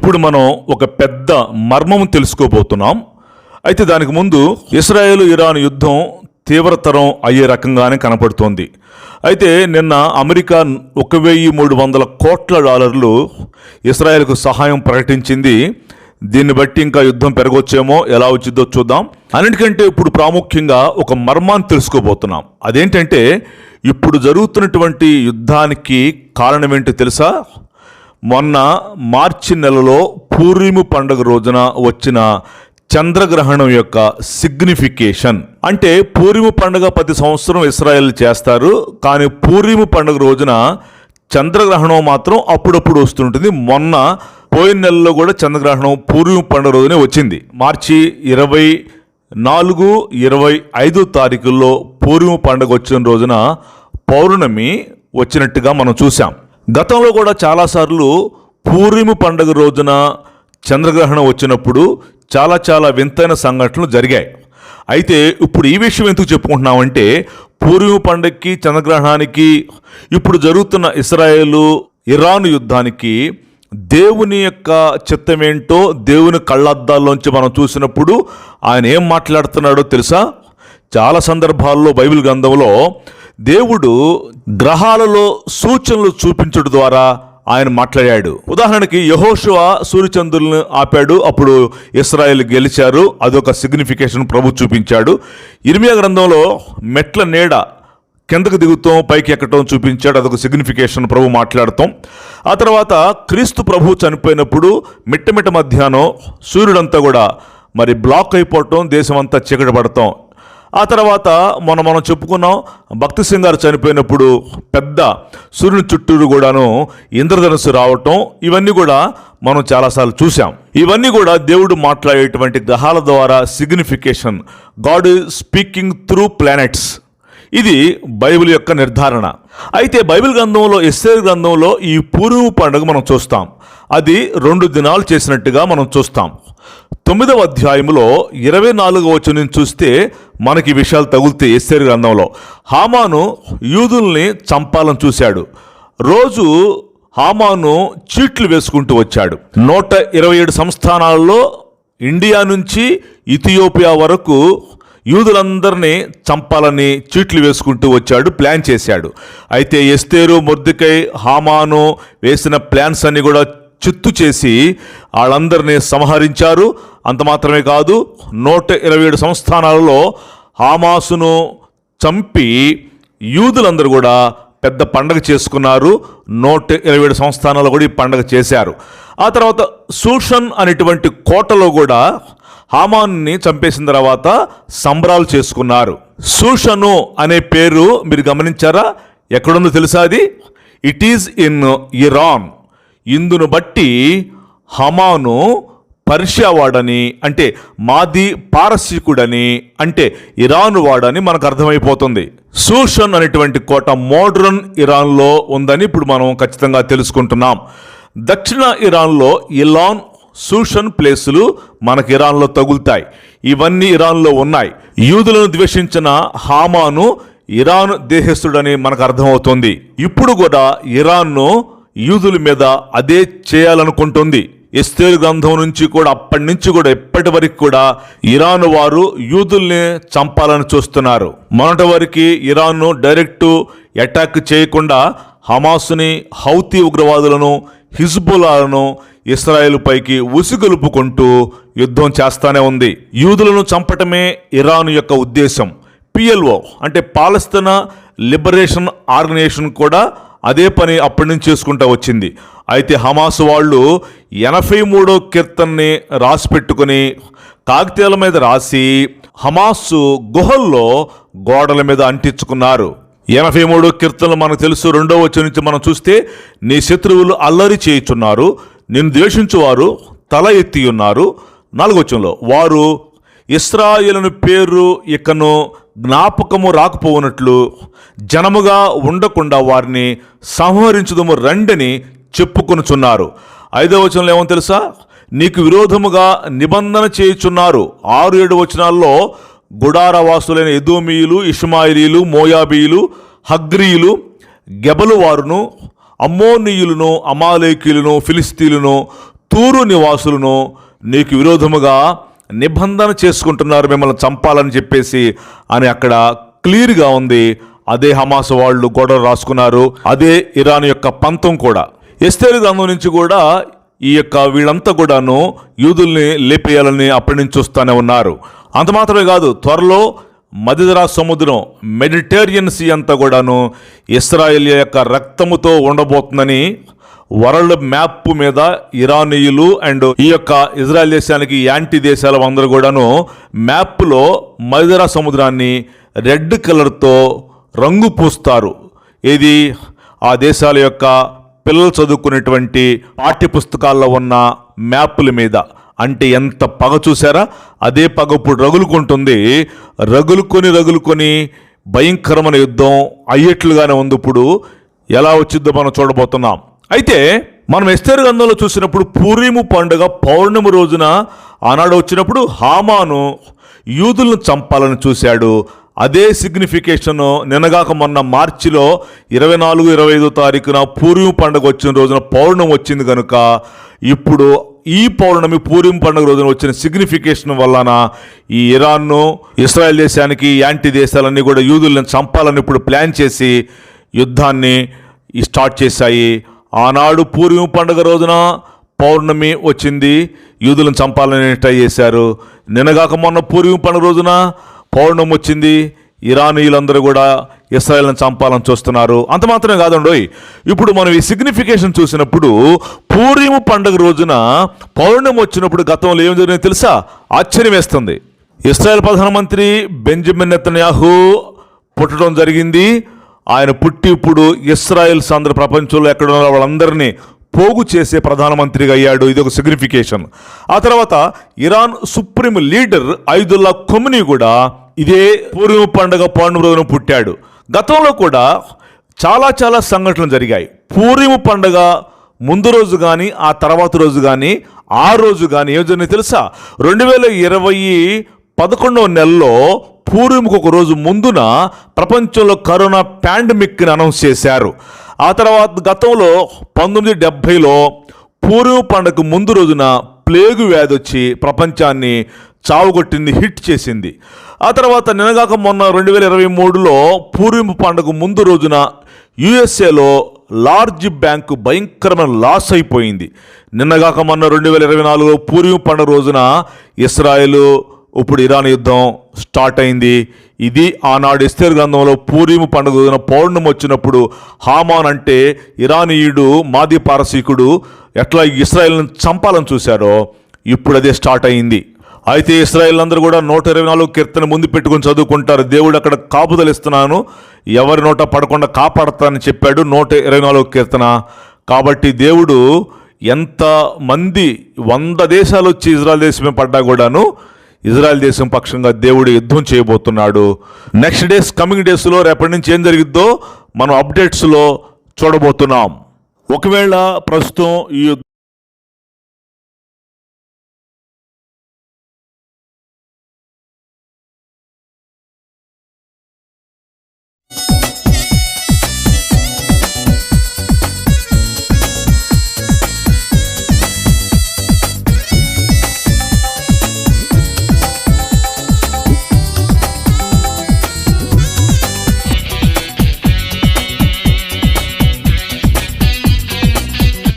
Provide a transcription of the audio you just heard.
ఇప్పుడు మనం ఒక పెద్ద మర్మం తెలుసుకోబోతున్నాం. అయితే దానికి ముందు ఇస్రాయేల్ ఇరాన్ యుద్ధం తీవ్రతరం అయ్యే రకంగానే కనపడుతోంది. అయితే నిన్న అమెరికా ఒక వెయ్యి మూడు వందల కోట్ల డాలర్లు ఇస్రాయేల్కు సహాయం ప్రకటించింది. దీన్ని బట్టి ఇంకా యుద్ధం పెరగొచ్చేమో ఎలా వచ్చిందో చూద్దాం. అన్నిటికంటే ఇప్పుడు ప్రాముఖ్యంగా ఒక మర్మాన్ని తెలుసుకోబోతున్నాం. అదేంటంటే ఇప్పుడు జరుగుతున్నటువంటి యుద్ధానికి కారణం ఏంటో తెలుసా? మొన్న మార్చి నెలలో పూర్ణిమ పండుగ రోజున వచ్చిన చంద్రగ్రహణం యొక్క సిగ్నిఫికేషన్ అంటే పూర్ణిమ పండుగ ప్రతి సంవత్సరం ఇస్రాయల్ చేస్తారు కానీ పూర్ణిమ పండుగ రోజున చంద్రగ్రహణం మాత్రం అప్పుడప్పుడు వస్తుంటుంది. మొన్న పోయిన నెలలో కూడా చంద్రగ్రహణం పూర్వీమ పండుగ రోజునే వచ్చింది. మార్చి ఇరవై నాలుగు ఇరవై ఐదు తారీఖుల్లో పూర్వీమ పండుగ వచ్చిన రోజున పౌర్ణమి వచ్చినట్టుగా మనం చూసాం గతంలో కూడా చాలాసార్లు పూర్ణిమ పండుగ రోజున చంద్రగ్రహణం వచ్చినప్పుడు చాలా చాలా వింతైన సంఘటనలు జరిగాయి. అయితే ఇప్పుడు ఈ విషయం ఎందుకు చెప్పుకుంటున్నామంటే పూర్వీమ పండుగకి చంద్రగ్రహణానికి ఇప్పుడు జరుగుతున్న ఇస్రాయేలు ఇరాన్ యుద్ధానికి దేవుని యొక్క చిత్తమేంటో దేవుని కళ్ళద్దాల్లోంచి మనం చూసినప్పుడు ఆయన ఏం మాట్లాడుతున్నాడో తెలుసా? చాలా సందర్భాల్లో బైబిల్ గ్రంథంలో దేవుడు గ్రహాలలో సూచనలు చూపించడం ద్వారా ఆయన మాట్లాడాడు. ఉదాహరణకి యహోషువ సూర్యచంద్రులను ఆపాడు అప్పుడు ఇస్రాయల్ గెలిచారు అదొక సిగ్నిఫికేషన్ ప్రభు చూపించాడు. ఇర్మియా గ్రంథంలో మెట్ల నీడ కిందకు దిగుతాం పైకి ఎక్కటం చూపించాడు అదొక సిగ్నిఫికేషన్ ప్రభు మాట్లాడతాం. ఆ తర్వాత క్రీస్తు ప్రభు చనిపోయినప్పుడు మిట్టమిట్ట మధ్యాహ్నం సూర్యుడంతా కూడా మరి బ్లాక్ అయిపోవటం దేశమంతా చీకటి పడతాం. ఆ తర్వాత మొన్న మనం చెప్పుకున్నాం భక్తి సింగ్ గారు చనిపోయినప్పుడు పెద్ద సూర్యుని చుట్టూరు కూడాను ఇంద్రధనుస్సు రావటం ఇవన్నీ కూడా మనం చాలాసార్లు చూసాం ఇవన్నీ కూడా దేవుడు మాట్లాడేటువంటి గ్రహాల ద్వారా signification god speaking through planets ఇది బైబిల్ యొక్క నిర్ధారణ. అయితే బైబిల్ గ్రంథంలో ఎస్ఏ గ్రంథంలో ఈ పూర్వ పండుగ మనం చూస్తాం. అది రెండు దినాలు చేసినట్టుగా మనం చూస్తాం. తొమ్మిదవ అధ్యాయంలో ఇరవై నాలుగవ నుంచి చూస్తే మనకి విషయాలు తగులుతాయి ఎస్ఏర్ గ్రంథంలో. హామాను యూదుల్ని చంపాలని చూశాడు. రోజు హామాను చీట్లు వేసుకుంటూ వచ్చాడు. నూట ఇరవై ఏడు సంస్థానాల్లో ఇండియా నుంచి ఇథియోపియా వరకు యూదులందరినీ చంపాలని చీట్లు వేసుకుంటూ వచ్చాడు ప్లాన్ చేశాడు. అయితే ఎస్తేరు మొద్దుకై హామాను వేసిన ప్లాన్స్ అన్ని కూడా చిత్తు చేసి వాళ్ళందరినీ సంహరించారు. అంత మాత్రమే కాదు నూట ఇరవై ఏడు సంస్థానాలలో హామాసును చంపి యూదులందరూ కూడా పెద్ద పండగ చేసుకున్నారు. నూట ఇరవై ఏడు సంస్థానాలు కూడా ఈ పండగ చేశారు. ఆ తర్వాత సూషన్ అనేటువంటి కోటలో కూడా హామాన్ని చంపేసిన తర్వాత సంబరాలు చేసుకున్నారు. సూషను అనే పేరు మీరు గమనించారా? ఎక్కడుందో తెలుసా అది? ఇట్ ఈజ్ ఇన్ ఇరాన్ ఇందును బట్టి హమాను పర్షియావాడని అంటే మాది పారసీకుడని అంటే ఇరాన్ వాడని మనకు అర్థమైపోతుంది. సూషన్ అనేటువంటి కోట మోడ్రన్ ఇరాన్లో ఉందని ఇప్పుడు మనం ఖచ్చితంగా తెలుసుకుంటున్నాం. దక్షిణ ఇరాన్లో ఇలాన్ సూషన్ ప్లేసులు మనకు ఇరాన్లో తగులుతాయి. ఇవన్నీ ఇరాన్లో ఉన్నాయి. యూదులను ద్వేషించిన హామాను ఇరాన్ దేశస్థుడని మనకు అర్థమవుతుంది. ఇప్పుడు కూడా ఇరాన్ను యూదుల మీద అదే చేయాలనుకుంటుంది. ఎస్తేరు గ్రంథం నుంచి కూడా అప్పటి నుంచి కూడా ఎప్పటి వరకు కూడా ఇరాన్ వారు యూదుల్ని చంపాలని చూస్తున్నారు. మొన్నటి వరకు ఇరాన్ను డైరెక్ట్ అటాక్ చేయకుండా హమాసుని హౌతీ ఉగ్రవాదులను హిజ్బులాలను ఇస్రాయేల్ పైకి ఉసిగొలుపుకుంటూ యుద్ధం చేస్తానే ఉంది. యూదులను చంపటమే ఇరాన్ యొక్క ఉద్దేశం. పిఎల్ఓ అంటే పాలస్తీనా లిబరేషన్ ఆర్గనైజేషన్ కూడా అదే పని అప్పటి నుంచి చేసుకుంటా వచ్చింది. అయితే హమాస్ వాళ్ళు ఎనభై మూడో కీర్తన్ని రాసి పెట్టుకుని కాగితాల మీద రాసి హమాస్ గుహల్లో గోడల మీద అంటించుకున్నారు. ఎనభై మూడో కీర్తనలు మనకు తెలుసు. రెండో వచ్చి నుంచి మనం చూస్తే నీ శత్రువులు అల్లరి చేయుచున్నారు నిన్ను ద్వేషించువారు తల ఎత్తి ఉన్నారు నాలుగవచనంలో వారు ఇస్రాయేలును పేరు ఇకను జ్ఞాపకము రాకపోవునట్లు జనముగా ఉండకుండా వారిని సంహరించుదము రండని చెప్పుకొనుచున్నారు. ఐదవ వచనంలో ఏమో తెలుసా? నీకు విరోధముగా నిబంధన చేయుచున్నారు. ఆరు ఏడు వచనాల్లో గుడారవాసులైన ఎదోమీయులు ఇష్మాయిలీలు మోయాబీయులు హగ్రీయులు గెబలు వారును అమ్మోనీయులను అమాలేకీయులను ఫిలిస్తీన్లను తూరు నివాసులను నీకు విరోధముగా నిబంధన చేసుకుంటున్నారు మిమ్మల్ని చంపాలని చెప్పేసి అని అక్కడ క్లియర్గా ఉంది. అదే హమాస్ వాళ్ళు గొడవ రాసుకున్నారు. అదే ఇరాన్ యొక్క పంతం కూడా. ఎస్తేరు గ్రంథం నుంచి కూడా ఈ యొక్క వీళ్ళంతా కూడాను యూదుల్ని లేపేయాలని అప్పటి నుంచి చూస్తూనే ఉన్నారు. అంత మాత్రమే కాదు త్వరలో మదిదరా సముద్రం మెడిటేరియన్ సీ అంతా కూడాను ఇస్రాయేల్ యొక్క రక్తముతో ఉండబోతుందని వరల్డ్ మ్యాప్ మీద ఇరానీయులు అండ్ ఈ యొక్క ఇజ్రాయెల్ దేశానికి యాంటీ దేశాల అందరూ కూడాను మ్యాప్లో మదిరా సముద్రాన్ని రెడ్ కలర్తో రంగు పూస్తారు. ఇది ఆ దేశాల యొక్క పిల్లలు చదువుకునేటువంటి పాఠ్య పుస్తకాల్లో ఉన్న మ్యాప్ల మీద. అంటే ఎంత పగ చూసారా? అదే పగ ఇప్పుడు రగులుకుంటుంది. రగులుకొని రగులుకొని భయంకరమైన యుద్ధం అయ్యేట్లుగానే ఉంది ఇప్పుడు. ఎలా వచ్చిందో మనం చూడబోతున్నాం. అయితే మనం ఎస్తేరు గంధంలో చూసినప్పుడు పూర్ణిము పండుగ పౌర్ణమి రోజున ఆనాడు వచ్చినప్పుడు హామాను యూదులను చంపాలని చూశాడు. అదే సిగ్నిఫికేషన్ నిన్నగాక మొన్న మార్చిలో ఇరవై నాలుగు ఇరవై ఐదో తారీఖున పూర్వీము పండుగ వచ్చిన రోజున పౌర్ణమి వచ్చింది కనుక ఇప్పుడు ఈ పౌర్ణమి పూర్వం పండుగ రోజున వచ్చిన సిగ్నిఫికేషన్ వలన ఈ ఇరాన్ను ఇస్రాయెల్ దేశానికి యాంటీ దేశాలన్నీ కూడా యూదులను చంపాలని ఇప్పుడు ప్లాన్ చేసి యుద్ధాన్ని స్టార్ట్ చేశాయి. ఆనాడు పూర్వం పండుగ రోజున పౌర్ణమి వచ్చింది. యూదులను చంపాలని ట్రై చేశారు. నిన్నగాక మొన్న పూర్వం పండుగ రోజున పౌర్ణమి వచ్చింది. ఇరానీయులందరూ కూడా ఇస్రాయల్ని చంపాలని చూస్తున్నారు. అంత మాత్రమే కాదండి ఇప్పుడు మనం ఈ సిగ్నిఫికేషన్ చూసినప్పుడు పూర్వము పండుగ రోజున పౌర్ణమి వచ్చినప్పుడు గతంలో ఏం జరిగిందో తెలుసా? ఆశ్చర్యం వేస్తుంది. ఇస్రాయల్ ప్రధానమంత్రి బెంజమిన్ నెతన్యాహు పుట్టడం జరిగింది. ఆయన పుట్టి ఇప్పుడు ఇస్రాయల్స్ సాంద్ర ప్రపంచంలో ఎక్కడ ఉన్న వాళ్ళందరినీ పోగు చేసే ప్రధానమంత్రిగా అయ్యాడు. ఇది ఒక సిగ్నిఫికేషన్ ఆ తర్వాత Iran supreme leader Ayatollah Khomeini కూడా ఇదే పూర్వ పండుగ పాండు రోజున పుట్టాడు. గతంలో కూడా చాలా చాలా సంఘటనలు జరిగాయి. పూర్వము పండుగ ముందు రోజు కానీ ఆ తర్వాత రోజు కానీ ఆ రోజు కానీ ఏం జరిగింది తెలుసా? రెండు వేల ఇరవై పదకొండవ నెలలో పూర్వముకు ఒక రోజు ముందున ప్రపంచంలో కరోనా పాండమిక్ని అనౌన్స్ చేశారు. ఆ తర్వాత గతంలో పంతొమ్మిది డెబ్భైలో పూర్వ పండుగకు ముందు రోజున ప్లేగు వ్యాధి వచ్చి ప్రపంచాన్ని చావుగొట్టింది హిట్ చేసింది. ఆ తర్వాత నినగాక మొన్న రెండు వేల ఇరవై మూడులో పూర్వింపు పండుగ ముందు రోజున యుఎస్ఏలో లార్జ్ బ్యాంకు భయంకరమైన లాస్ అయిపోయింది. నిన్నగాక మొన్న రెండు వేల ఇరవై నాలుగులో పూర్వీంపు పండుగ రోజున ఇస్రాయేలు ఇప్పుడు ఇరాన్ యుద్ధం స్టార్ట్ అయింది. ఇది ఆనాడు ఇస్తేర్ గ్రంథంలో పూర్వీము పండుగ రోజున పౌర్ణమి వచ్చినప్పుడు హామాన్ అంటే ఇరానీయుడు మాది పారసీకుడు ఎట్లా ఇస్రాయల్ని చంపాలని చూశారో ఇప్పుడు అదే స్టార్ట్ అయింది. అయితే ఇస్రాయల్ అందరూ కూడా నూట ఇరవై నాలుగు కీర్తన ముందు పెట్టుకుని చదువుకుంటారు. దేవుడు అక్కడ కాపుదలిస్తున్నాను ఎవరి నోట పడకుండా కాపాడతానని చెప్పాడు నూట ఇరవై నాలుగు కీర్తన. కాబట్టి దేవుడు ఎంత మంది వంద దేశాలు వచ్చి ఇజ్రాయల్ దేశమే పడ్డా కూడాను ఇజ్రాయెల్ దేశం పక్షంగా దేవుడు యుద్ధం చేయబోతున్నాడు. నెక్స్ట్ డేస్ కమింగ్ డేస్లో రేపటి నుంచి ఏం జరిగిద్దో మనం అప్డేట్స్లో చూడబోతున్నాం. ఒకవేళ ప్రస్తుతం ఈ